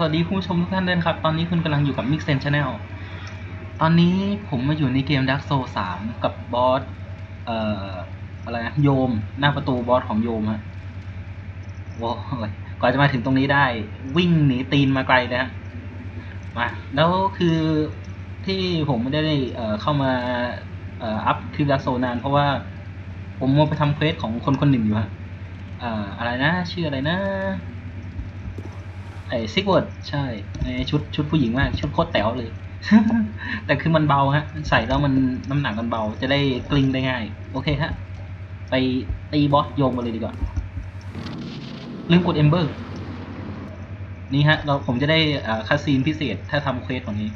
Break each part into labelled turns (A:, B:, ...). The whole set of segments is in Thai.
A: สวัสดีคุณผู้ชมทุกท่านด้วยนครับ ตอนนี้คุณกำลังอยู่กับ Mix Sen Channel ตอนนี้ผมมาอยู่ในเกม Dark Souls 3กับบอส เอ่อ อะไรนะ โยม หน้าประตูบอสของโยมฮะโว้ยกว่าจะมาถึงตรงนี้ได้ วิ่งหนีตีนมาไกลเลยฮะ มา แล้วคือที่ผมไม่ได้เอ่อเข้ามา เอ่อ อัพคลิป Dark Souls นาน เพราะว่าผมมัวไปทำเควสของคนคนหนึ่งอยู่ฮะ เอ่อ อะไรนะ ชื่ออะไรนะ ไอ้ซิกเวิร์ดใช่ไอ้ชุดชุดผู้หญิงมากชุดโคตรแต๋วเลย แต่คือมันเบาฮะใส่แล้วมันน้ำหนักมันเบาจะได้กลิ้งได้ง่าย โอเคฮะ ไปตีบอสโยมกันเลยดีกว่าลืมกดเอมเบอร์นี่ฮะ เราผมจะได้คัสซีนพิเศษถ้าทำเควสของนี้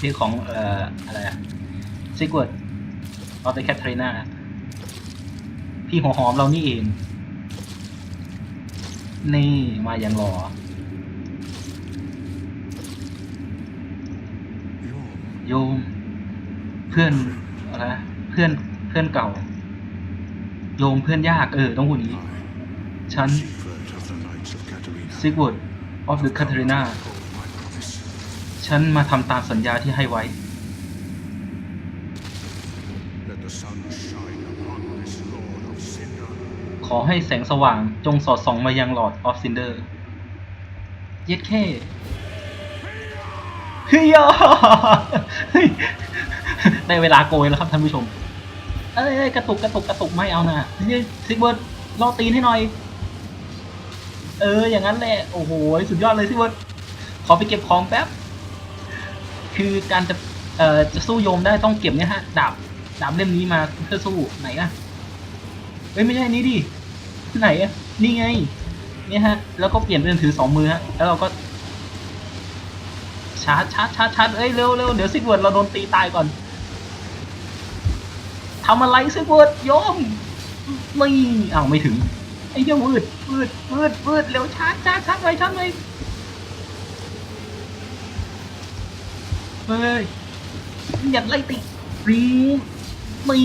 A: ที่ของเอ่ออะไรอะซิกเวิร์ดออเดอะแคทเธอรีนาพี่หัวหอมเรานี่เอง นี่มาอย่างรอ โยม เพื่อนอะไรเพื่อนเพื่อนเก่า โยมเพื่อนยากเออต้องพูดนี้ฉันซิกว r ดออฟเดอะคาเทรินาฉันมาทำตามสัญญาที่ให้ไว้ ขอให้แสงสว่างจงสอดส่องมายังหลอดออฟซินเดอร์ เย็ดแค่ เฮ้ยอะเฮ้ยได้เวลาโกยแล้วครับท่านผู้ชมเอ้ยกระตุกกระตุกกระตุกไม่เอานะนี่ซิกเบิร์ดล่อตีนให้หน่อย เออ อย่างนั้นแหละ โอ้โห สุดยอดเลยซิกเบิร์ดขอไปเก็บของแป๊บ คือการจะเอ่อจะสู้โยมได้ต้องเก็บเนี่ยฮะ ดาบ ดาบเล่มนี้มาเพื่อสู้ไหนอะเอ้ยไม่ใช่นี้ดิ ไหนอะนี่ไง เนี่ยฮะ แล้วก็เปลี่ยนเป็นถือสองมือฮะ แล้วเราก็ ชาร์จชาร์จชาร์จชาร์จเอ้ยเร็วเร็วเดี๋ยวซิกเวิร์ดเราโดนตีตายก่อนทำอะไรซิกเวิร์ดโยมไม่อ้าวไม่ถึงไอ้เหี้ยวืดวืดวืดวืดเร็วชาร์จชาร์จชาร์จไว้ชาร์จไวเฮ้ยอย่าไล่ติรีไม่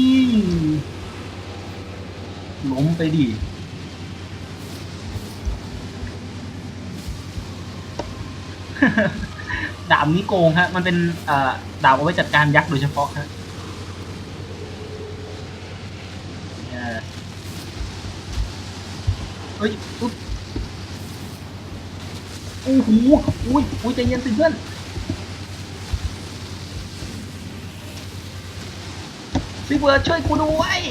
A: ล้มไปดิ ดาบนี้โกงฮะ มันเป็นดาบเอาไว้จัดการยักษ์โดยเฉพาะฮะเอ่อเฮ้ยอุ๊บโอ้โหอุ้ยอุ้ยใจเย็นสิเพื่อนซิเวิร์ดช่วยกูด้วย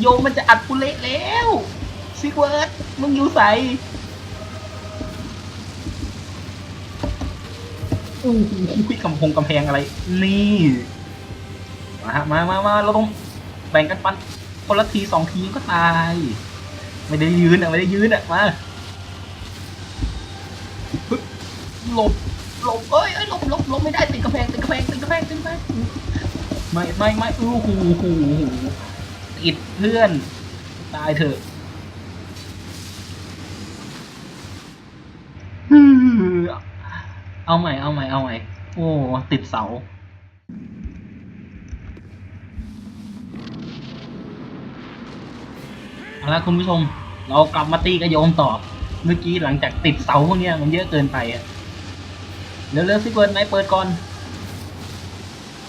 A: โยมมันจะอัดกูเละแล้วซิเวิร์ดมึงอยู่ใส อู้หูกำพงกำแพงอะไร นี่ มาฮะ มามามาเราต้องแบ่งกันปันคนละทีสองทีก็ตาย ไม่ได้ยืนอะ ไม่ได้ยืนอะ มาหลบหลบเอ้ยเอ้ยหลบหลบหลบไม่ได้ติดกำแพงติดกำแพงติดกำแพงติดกำแพงไม่ไม่ไม่อู้หูหูหูติดเพื่อน ตายเถอะฮึ่ม เอาใหม่ เอาใหม่ เอาใหม่ โอ้ ติดเสา เอาละคุณผู้ชม เรากลับมาตีกระโยมต่อ เมื่อกี้หลังจากติดเสาพวกนี้มันเยอะเกินไปอะเร็วๆสิเปิดไหนเปิดก่อน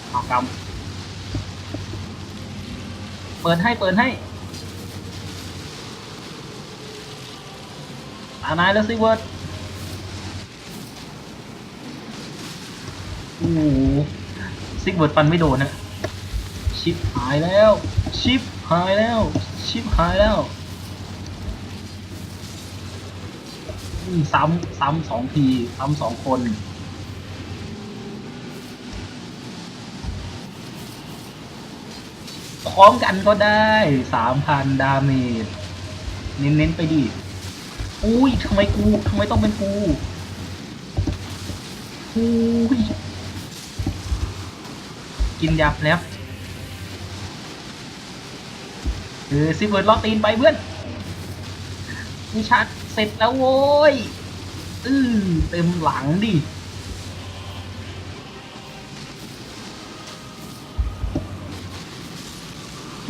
A: เอากำเปิดให้ เปิดให้ตานายแล้วสิเวิร์ด โอ้ซิกเวิร์ดฟันไม่โดนนะ ชิปหายแล้ว ชิปหายแล้ว ชิปหายแล้วอืมซ้ำซ้ำสองที ซ้ำสองคนพร้อมกันก็ได้สามพันดาเมจเน้น ๆ ไปดิอุ้ยทำไมกูทำไมต้องเป็นกูอุ้ย กินยาแผลบเออซิเวิร์ดล็อกตีนไปเพื่อนวิชาร์จเสร็จแล้วโว้ยอือเต็มหลังดิ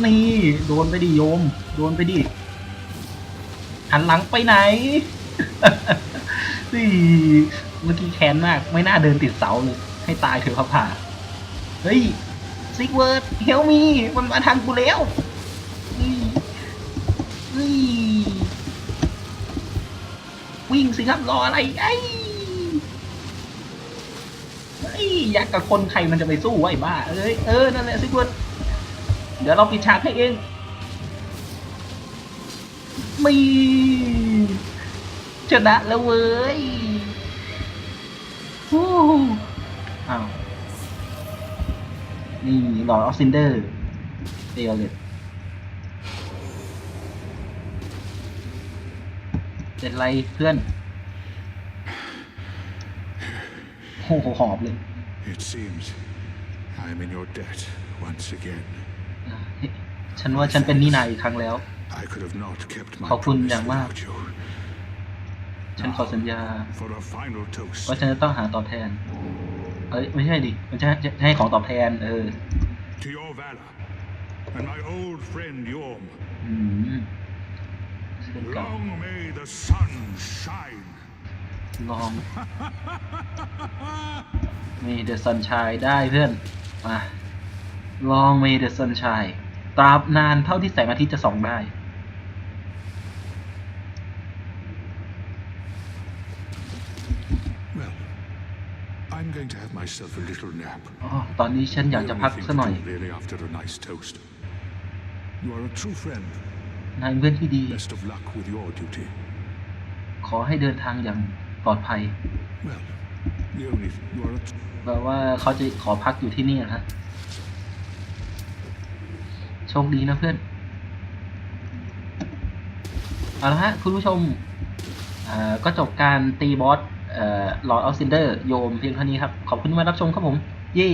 A: นี่โดนไปดิโยม โดนไปดิหันหลังไปไหนนี่เมื่อกี้แค้นมาก ไม่น่าเดินติดเสาเลย ให้ตายเถอะครับผ่า เฮ้ยซิกเวิร์ดเฮลมีมันมาทางกูแล้วนี่นี่วิ่งสิครับรออะไรไอ้เฮ้ยอยากกับคนใครมันจะไปสู้ไอ้บ้าเอ้ยเออนั่นแหละซิกเวิร์ดเดี๋ยวเราปิดฉากให้เองมีชนะแล้วเว้ยฮู้อ้าว นี่หลอดออฟซินเดอร์เดียวเลยเป็นไรเพื่อนโอ้โหหอบเลย
B: It seems I am in your debt once again.
A: ฉันว่าฉันเป็นหนี่นายอีกครั้งแล้ว
B: I could have not kept my
A: ขอบคุณ
B: promise
A: อย่างมาก
B: without you.
A: ฉันขอสัญญา
B: For a final toast
A: ว่าฉันจะต้องหาตอบแทน เอ้ยไม่ใช่ดิมันจะให้จะให้ของตอบแทน เออ
B: to your valor and my old friend Yorm.
A: อืมเช่นกัน
B: Long may the sun shine.
A: ลอง มีเดอะซันช e ได้เพื่อน มา ลองมีเดอะซันช e ตราบนานเท่าที่แสงอาทิตย์จะส่องได้
B: Well, I'm going to have myself a little nap.
A: อ๋อตอนนี้ฉันอยาก
B: The
A: จะ
B: only
A: พัก
B: thing
A: สักหน่อย
B: to do really after a nice toast. You are a true friend.
A: นายเป็นเพื่อนที่ดี
B: Best of luck with your duty.
A: ขอให้เดินทางอย่างปลอดภัย
B: Well, the only you are a tr-
A: แปลว่าเขาจะขอพักอยู่ที่นี่นะฮะโชคดีนะเพื่อน เอาละฮะคุณผู้ชมเอ่อก็จบการตีบอส หลอดออฟซินเดอร์โยมเพียงเท่านี้ครับ ขอบคุณที่มารับชมครับผม เย้